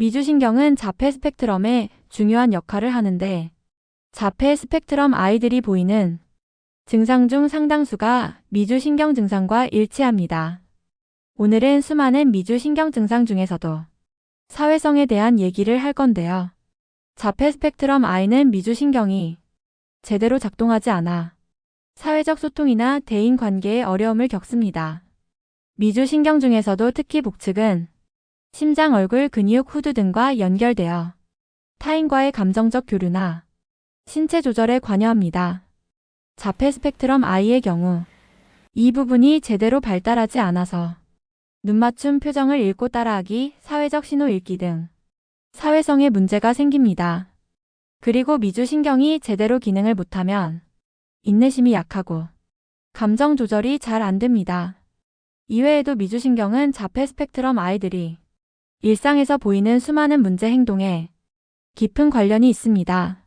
미주신경은 자폐 스펙트럼의 중요한 역할을 하는데 자폐 스펙트럼 아이들이 보이는 증상 중 상당수가 미주신경 증상과 일치합니다. 오늘은 수많은 미주신경 증상 중에서도 사회성에 대한 얘기를 할 건데요. 자폐 스펙트럼 아이는 미주신경이 제대로 작동하지 않아 사회적 소통이나 대인 관계에 어려움을 겪습니다. 미주신경 중에서도 특히 복측은 심장, 얼굴, 근육, 후두 등과 연결되어 타인과의 감정적 교류나 신체 조절에 관여합니다. 자폐 스펙트럼 아이의 경우 이 부분이 제대로 발달하지 않아서 눈맞춤 표정을 읽고 따라하기, 사회적 신호 읽기 등 사회성에 문제가 생깁니다. 그리고 미주신경이 제대로 기능을 못하면 인내심이 약하고 감정 조절이 잘 안 됩니다. 이외에도 미주신경은 자폐 스펙트럼 아이들이 일상에서 보이는 수많은 문제 행동에 깊은 관련이 있습니다.